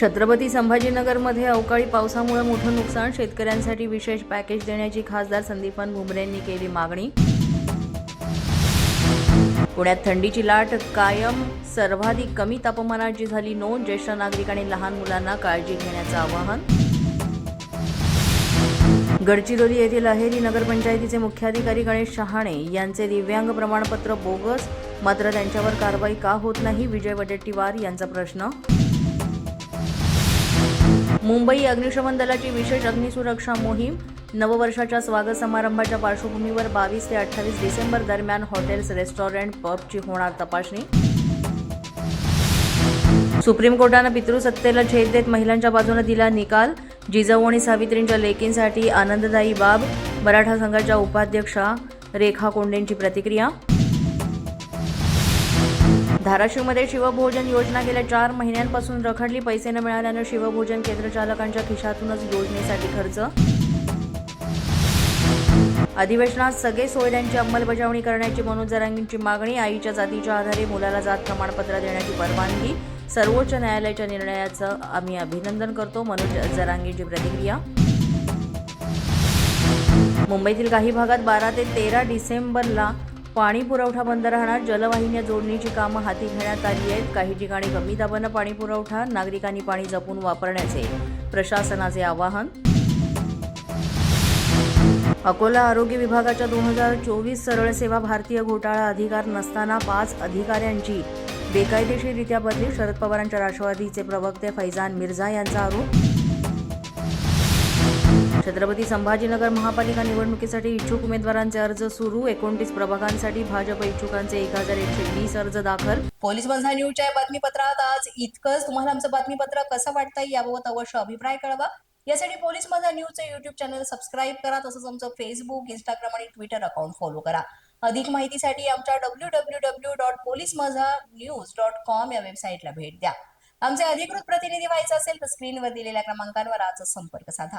छत्रपती संभाजीनगरमध्ये अवकाळी पावसामुळे मोठं नुकसान शेतकऱ्यांसाठी विशेष पॅकेज देण्याची खासदार संदीपान भुमरेंनी केली मागणी. पुण्यात थंडीची लाट कायम सर्वाधिक कमी तापमानाची झाली नोंद ज्येष्ठ नागरिक आणि लहान मुलांना काळजी घेण्याचं आवाहन. गडचिरोली येथील अहेरी नगरपंचायतीचे मुख्याधिकारी गणेश शहाणे यांचे दिव्यांग प्रमाणपत्र बोगस मात्र त्यांच्यावर कारवाई का होत नाही विजय वडेट्टीवार यांचा प्रश्न. मुंबई अग्निशमन दलाची विशेष अग्निसुरक्षा मोहीम नववर्षाच्या स्वागत समारंभाच्या पार्श्वभूमीवर बावीस ते अठ्ठावीस डिसेंबर दरम्यान हॉटेल्स रेस्टॉरंट पबची होणार तपासणी. सुप्रीम कोर्टानं पितृसत्तेला झेद देत महिलांच्या बाजूने दिला निकाल. जिजाऊ आणि सावित्रींच्या लेकींसाठी आनंददायी बाब मराठा संघाच्या उपाध्यक्षा रेखा कोंडेंची प्रतिक्रिया. धाराशिवमध्ये शिवभोजन योजना गेल्या चार महिन्यांपासून रखडली. पैसे न मिळाल्यानं शिवभोजन केंद्र चालकांच्या खिशातूनच योजनेसाठी खर्च. अधिवेशनात सगळे सोयऱ्यांची अंमलबजावणी करण्याची मनोज जरांगींची मागणी. आईच्या जातीच्या आधारे मुलाला जात प्रमाणपत्र देण्याची परवानगी. सर्वोच्च न्यायालयाच्या निर्णयाचं आम्ही अभिनंदन करतो. मनोज जरांगींची प्रतिक्रिया. मुंबईतील काही भागात बारा ते तेरा डिसेंबरला पाणी पुरवठा बंद राहणार जलवाहिन्या जोडणीची कामं हाती घेण्यात आली आहेत. काही ठिकाणी कमी दाबानं पाणी पुरवठा नागरिकांनी पाणी जपून वापरण्याचे. प्रशासनाचे आवाहन. अकोला आरोग्य विभागाच्या दोन हजार चोवीस सरळ सेवा भारतीय घोटाळा अधिकार नसताना पाच अधिकाऱ्यांची बेकायदेशीररित्या बदली. शरद पवारांच्या राष्ट्रवादीचे प्रवक्ते फैजान मिर्झा यांचा आरोप. छत्रपती संभाजीनगर महापालिका निवडणुकीसाठी इच्छुक उमेदवारांचे अर्ज सुरू. एकोणतीस प्रभागांसाठी भाजप इच्छुकांचे एक हजार एकशे वीस अर्ज दाखल. पोलीस बंधा न्यूजच्या बातमीपत्रात आज इतकंच. तुम्हाला आमचं बातमीपत्र कसं वाटतंय याबाबत अवश्य अभिप्राय कळवा. यासाठी पोलीस माझा न्यूजचं युट्यूब चॅनल सबस्क्राईब करा तसंच आमचं फेसबुक इंस्टाग्राम आणि ट्विटर अकाउंट फॉलो करा. अधिक माहितीसाठी आमच्या W W W dot police Majha news dot com या वेबसाईटला भेट द्या. आमचे अधिकृत प्रतिनिधी व्हायचं असेल तर स्क्रीनवर दिलेल्या क्रमांकांवर आजच संपर्क साधा.